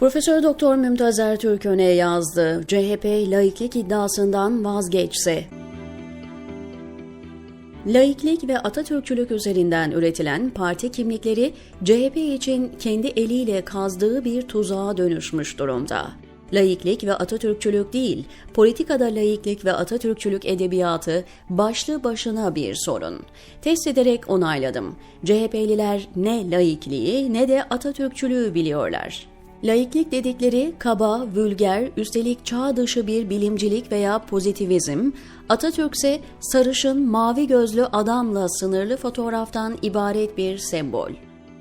Profesör Doktor Mümtaz Ertürk öne yazdı. CHP laiklik iddiasından vazgeçse. Laiklik ve Atatürkçülük üzerinden üretilen parti kimlikleri CHP için kendi eliyle kazdığı bir tuzağa dönüşmüş durumda. Laiklik ve Atatürkçülük değil, politikada laiklik ve Atatürkçülük edebiyatı başlı başına bir sorun. Test ederek onayladım. CHP'liler ne laikliği ne de Atatürkçülüğü biliyorlar. Laiklik dedikleri kaba, vülger, üstelik çağ dışı bir bilimcilik veya pozitivizm, Atatürk ise sarışın, mavi gözlü adamla sınırlı fotoğraftan ibaret bir sembol.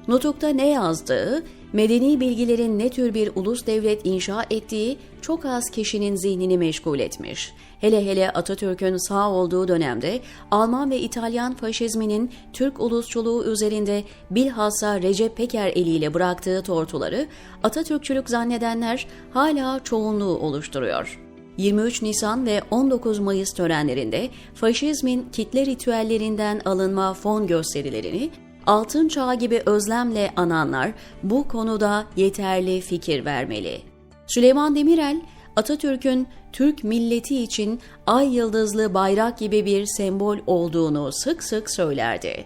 Nutuk'ta ne yazdığı, medeni bilgilerin ne tür bir ulus devlet inşa ettiği çok az kişinin zihnini meşgul etmiş. Hele hele Atatürk'ün sağ olduğu dönemde Alman ve İtalyan faşizminin Türk ulusçuluğu üzerinde bilhassa Recep Peker eliyle bıraktığı tortuları Atatürkçülük zannedenler hala çoğunluğu oluşturuyor. 23 Nisan ve 19 Mayıs törenlerinde faşizmin kitle ritüellerinden alınma fon gösterilerini altın çağ gibi özlemle ananlar bu konuda yeterli fikir vermeli. Süleyman Demirel, Atatürk'ün Türk milleti için ay yıldızlı bayrak gibi bir sembol olduğunu sık sık söylerdi.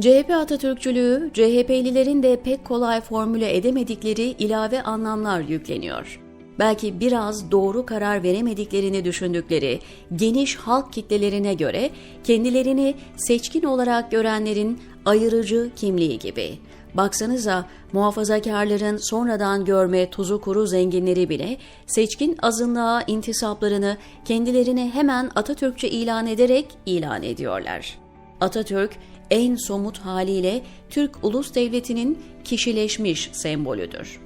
CHP Atatürkçülüğü, CHP'lilerin de pek kolay formüle edemedikleri ilave anlamlar yükleniyor belki biraz doğru karar veremediklerini düşündükleri geniş halk kitlelerine göre kendilerini seçkin olarak görenlerin ayırıcı kimliği gibi. Baksanıza muhafazakarların sonradan görme tuzu kuru zenginleri bile seçkin azınlığa intisaplarını kendilerini hemen Atatürkçe ilan ederek ilan ediyorlar. Atatürk en somut haliyle Türk ulus devletinin kişileşmiş sembolüdür.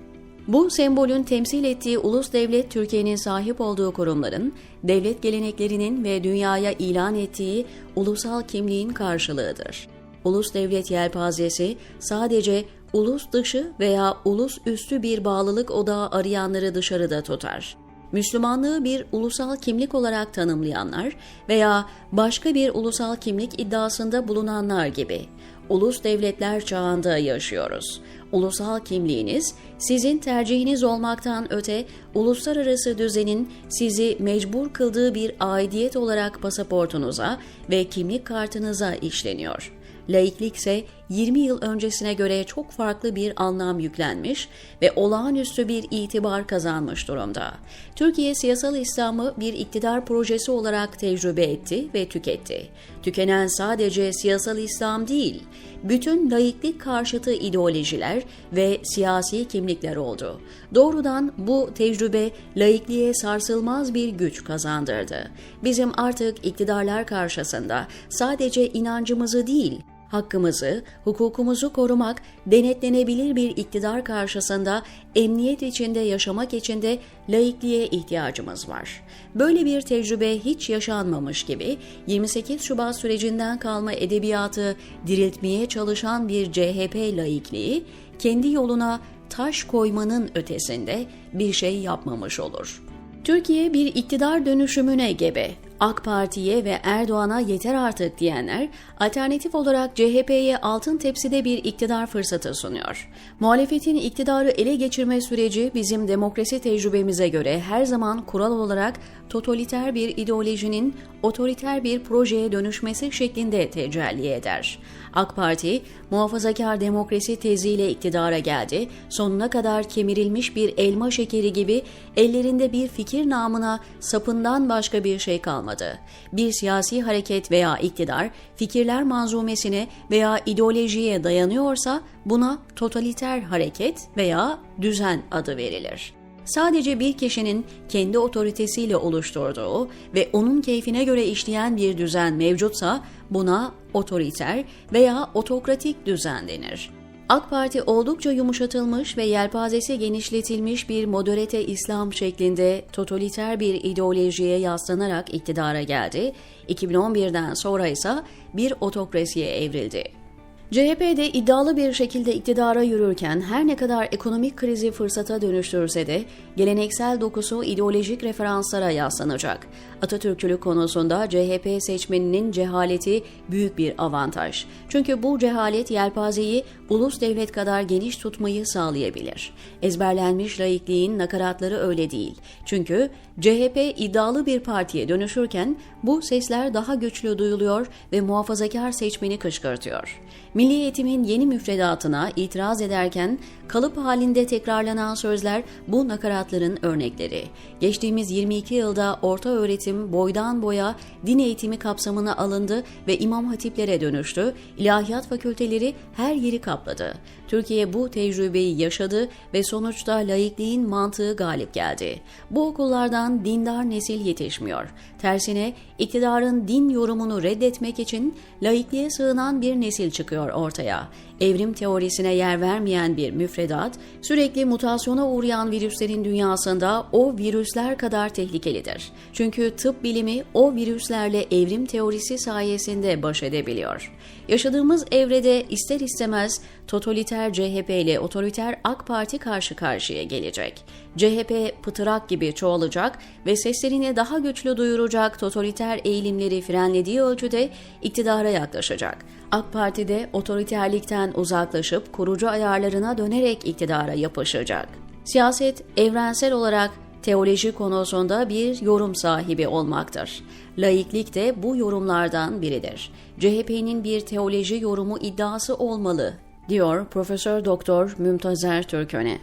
Bu sembolün temsil ettiği ulus devlet Türkiye'nin sahip olduğu kurumların, devlet geleneklerinin ve dünyaya ilan ettiği ulusal kimliğin karşılığıdır. Ulus devlet yelpazesi sadece ulus dışı veya ulus üstü bir bağlılık odağı arayanları dışarıda tutar. Müslümanlığı bir ulusal kimlik olarak tanımlayanlar veya başka bir ulusal kimlik iddiasında bulunanlar gibi ulus devletler çağında yaşıyoruz. Ulusal kimliğiniz sizin tercihiniz olmaktan öte uluslararası düzenin sizi mecbur kıldığı bir aidiyet olarak pasaportunuza ve kimlik kartınıza işleniyor. Laiklik ise 20 yıl öncesine göre çok farklı bir anlam yüklenmiş ve olağanüstü bir itibar kazanmış durumda. Türkiye siyasal İslam'ı bir iktidar projesi olarak tecrübe etti ve tüketti. Tükenen sadece siyasal İslam değil, bütün laiklik karşıtı ideolojiler ve siyasi kimlikler oldu. Doğrudan bu tecrübe laikliğe sarsılmaz bir güç kazandırdı. Bizim artık iktidarlar karşısında sadece inancımızı değil, hakkımızı, hukukumuzu korumak, denetlenebilir bir iktidar karşısında emniyet içinde yaşamak için de laikliğe ihtiyacımız var. Böyle bir tecrübe hiç yaşanmamış gibi 28 Şubat sürecinden kalma edebiyatı diriltmeye çalışan bir CHP laikliği kendi yoluna taş koymanın ötesinde bir şey yapmamış olur. Türkiye bir iktidar dönüşümüne gebe. AK Parti'ye ve Erdoğan'a yeter artık diyenler alternatif olarak CHP'ye altın tepside bir iktidar fırsatı sunuyor. Muhalefetin iktidarı ele geçirme süreci bizim demokrasi tecrübemize göre her zaman kural olarak totaliter bir ideolojinin otoriter bir projeye dönüşmesi şeklinde tecelli eder. AK Parti, muhafazakar demokrasi teziyle iktidara geldi, sonuna kadar kemirilmiş bir elma şekeri gibi ellerinde bir fikir namına sapından başka bir şey kalmadı. Bir siyasi hareket veya iktidar fikirler manzumesine veya ideolojiye dayanıyorsa buna totaliter hareket veya düzen adı verilir sadece bir kişinin kendi otoritesiyle oluşturduğu ve onun keyfine göre işleyen bir düzen mevcutsa buna otoriter veya otokratik düzen denir. AK Parti oldukça yumuşatılmış ve yelpazesi genişletilmiş bir moderate İslam şeklinde totaliter bir ideolojiye yaslanarak iktidara geldi. 2011'den sonra ise bir otokrasiye evrildi. CHP de iddialı bir şekilde iktidara yürürken her ne kadar ekonomik krizi fırsata dönüştürse de geleneksel dokusu ideolojik referanslara yaslanacak. Atatürkçülük konusunda CHP seçmeninin cehaleti büyük bir avantaj. Çünkü bu cehalet yelpazeyi ulus devlet kadar geniş tutmayı sağlayabilir. Ezberlenmiş laikliğin nakaratları öyle değil. Çünkü CHP iddialı bir partiye dönüşürken bu sesler daha güçlü duyuluyor ve muhafazakar seçmeni kışkırtıyor. Milli eğitimin yeni müfredatına itiraz ederken kalıp halinde tekrarlanan sözler bu nakaratların örnekleri. Geçtiğimiz 22 yılda orta öğretim boydan boya din eğitimi kapsamına alındı ve imam hatiplere dönüştü, ilahiyat fakülteleri her yeri kapladı. Türkiye bu tecrübeyi yaşadı ve sonuçta laikliğin mantığı galip geldi. Bu okullardan dindar nesil yetişmiyor. Tersine iktidarın din yorumunu reddetmek için laikliğe sığınan bir nesil çıkıyor ortaya. Evrim teorisine yer vermeyen bir müfredat, sürekli mutasyona uğrayan virüslerin dünyasında o virüsler kadar tehlikelidir. Çünkü tıp bilimi o virüslerle evrim teorisi sayesinde baş edebiliyor. Yaşadığımız evrede ister istemez totaliter CHP ile otoriter AK Parti karşı karşıya gelecek. CHP pıtırak gibi çoğalacak ve seslerini daha güçlü duyuracak totaliter eğilimleri frenlediği ölçüde iktidara yaklaşacak. AK Parti de otoriterlikten uzaklaşıp kurucu ayarlarına dönerek iktidara yapışacak. Siyaset evrensel olarak teoloji konusunda bir yorum sahibi olmaktır. Laiklik de bu yorumlardan biridir. CHP'nin bir teoloji yorumu iddiası olmalı, diyor Profesör Doktor Mümtazer Türköne.